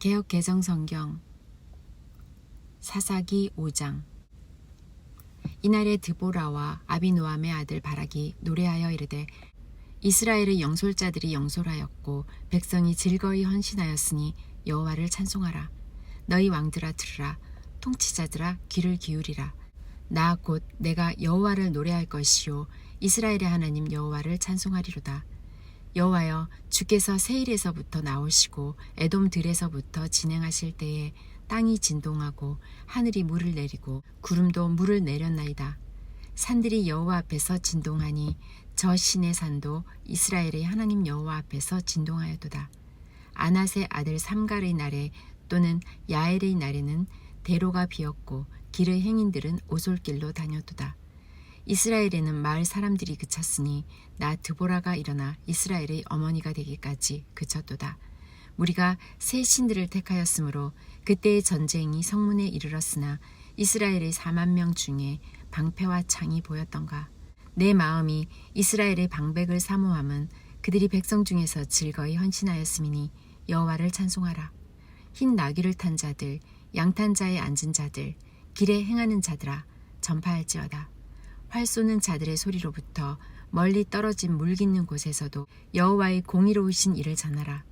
개혁 개정 성경. 사사기 5장. 이날에 드보라와 아비노함의 아들 바락이 노래하여 이르되 이스라엘의 영솔자들이 영솔하였고 백성이 즐거이 헌신하였으니 여호와를 찬송하라. 너희 왕들아 들으라. 통치자들아 귀를 기울이라. 나 곧 내가 여호와를 노래할 것이요. 이스라엘의 하나님 여호와를 찬송하리로다 여호와여 주께서 세일에서부터 나오시고 에돔 들에서부터 진행하실 때에 땅이 진동하고 하늘이 물을 내리고 구름도 물을 내렸나이다. 산들이 여호와 앞에서 진동하니 저 신의 산도 이스라엘의 하나님 여호와 앞에서 진동하였도다. 아낫의 아들 삼갈의 날에 또는 야엘의 날에는 대로가 비었고 길의 행인들은 오솔길로 다녔도다. 이스라엘에는 마을 사람들이 그쳤으니 나 드보라가 일어나 이스라엘의 어머니가 되기까지 그쳤도다. 우리가 새 신들을 택하였으므로 그때의 전쟁이 성문에 이르렀으나 이스라엘의 4만 명 중에 방패와 창이 보였던가. 내 마음이 이스라엘의 방백을 사모함은 그들이 백성 중에서 즐거이 헌신하였음이니 여호와를 찬송하라. 흰 나귀를 탄 자들, 양탄 자에 앉은 자들, 길에 행하는 자들아 전파할지어다. 활 쏘는 자들의 소리로부터 멀리 떨어진 물 깃는 곳에서도 여호와의 공의로우신 일을 전하라.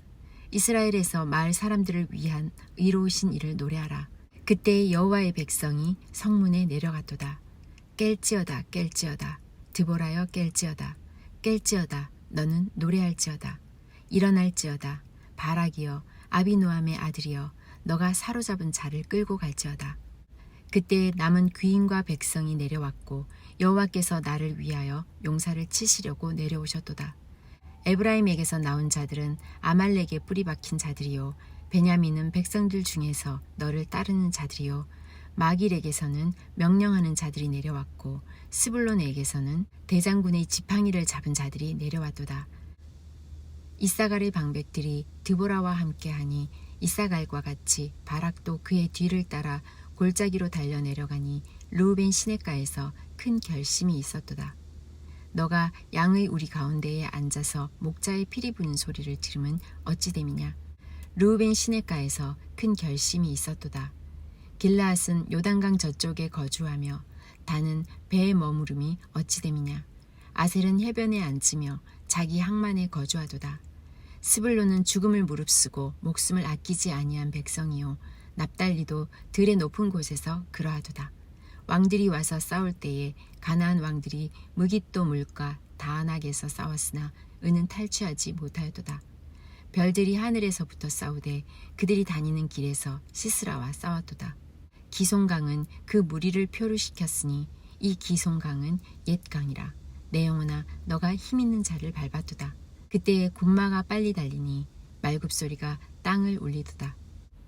이스라엘에서 마을 사람들을 위한 의로우신 일을 노래하라. 그때 여호와의 백성이 성문에 내려갔도다. 깰지어다 깰지어다 드보라여 깰지어다 깰지어다 너는 노래할지어다 일어날지어다 바락이여 아비노함의 아들이여 너가 사로잡은 자를 끌고 갈지어다 그때 남은 귀인과 백성이 내려왔고 여호와께서 나를 위하여 용사를 치시려고 내려오셨도다. 에브라임에게서 나온 자들은 아말렉에 뿌리 박힌 자들이요 베냐민은 백성들 중에서 너를 따르는 자들이요 마길에게서는 명령하는 자들이 내려왔고 스불론에게서는 대장군의 지팡이를 잡은 자들이 내려왔도다. 이사갈의 방백들이 드보라와 함께하니 이사갈과 같이 바락도 그의 뒤를 따라 골짜기로 달려 내려가니 루벤 시내가에서 큰 결심이 있었도다. 너가 양의 우리 가운데에 앉아서 목자의 피리 부는 소리를 들으면 어찌 됨이냐? 루벤 시내가에서 큰 결심이 있었도다. 길라앗은 요단강 저쪽에 거주하며 다는 배에 머무름이 어찌 됨이냐? 아셀은 해변에 앉으며 자기 항만에 거주하도다. 스불로는 죽음을 무릅쓰고 목숨을 아끼지 아니한 백성이요 납달리도 들의 높은 곳에서 그러하도다. 왕들이 와서 싸울 때에 가나안 왕들이 무깃도 물과 다안악에서 싸웠으나 은은 탈취하지 못하였도다. 별들이 하늘에서부터 싸우되 그들이 다니는 길에서 시스라와 싸웠도다. 기송강은 그 무리를 표류시켰으니 이 기송강은 옛 강이라. 내 영혼아 너가 힘 있는 자를 밟았도다. 그때에 군마가 빨리 달리니 말굽소리가 땅을 울리도다.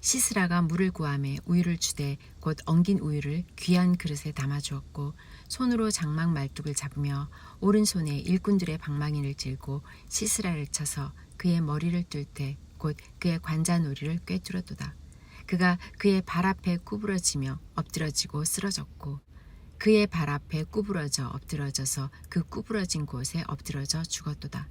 시스라가 물을 구함에 우유를 주되 곧 엉긴 우유를 귀한 그릇에 담아 주었고 손으로 장막 말뚝을 잡으며 오른손에 일꾼들의 방망이를 들고 시스라를 쳐서 그의 머리를 뚫 때 곧 그의 관자놀이를 꿰뚫었도다. 그가 그의 발 앞에 구부러지며 엎드러지고 쓰러졌고 그의 발 앞에 구부러져 엎드러져서 그 구부러진 곳에 엎드러져 죽었도다.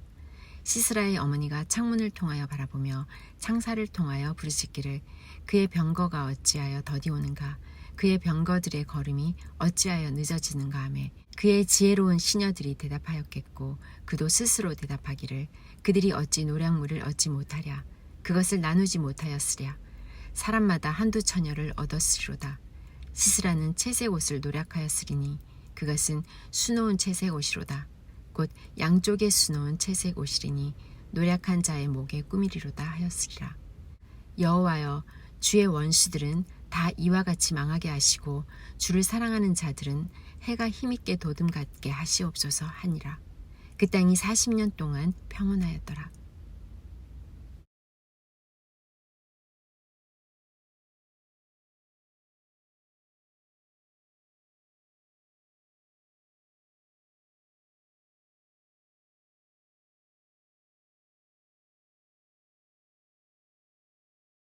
시스라의 어머니가 창문을 통하여 바라보며 창사를 통하여 부르짖기를 그의 병거가 어찌하여 더디 오는가? 그의 병거들의 걸음이 어찌하여 늦어지는가 하매 그의 지혜로운 시녀들이 대답하였겠고 그도 스스로 대답하기를 그들이 어찌 노량물을 얻지 못하랴? 그것을 나누지 못하였으랴? 사람마다 한두 처녀를 얻었으리로다. 시스라는 채색 옷을 노력하였으리니 그것은 수놓은 채색 옷이로다 곧 양쪽에 수놓은 채색 옷이리니 노력한 자의 목에 꾸미리로다 하였으리라 여호와여 주의 원수들은 다 이와 같이 망하게 하시고 주를 사랑하는 자들은 해가 힘있게 도둠 같게 하시옵소서 하니라. 그 땅이 40년 동안 평온하였더라.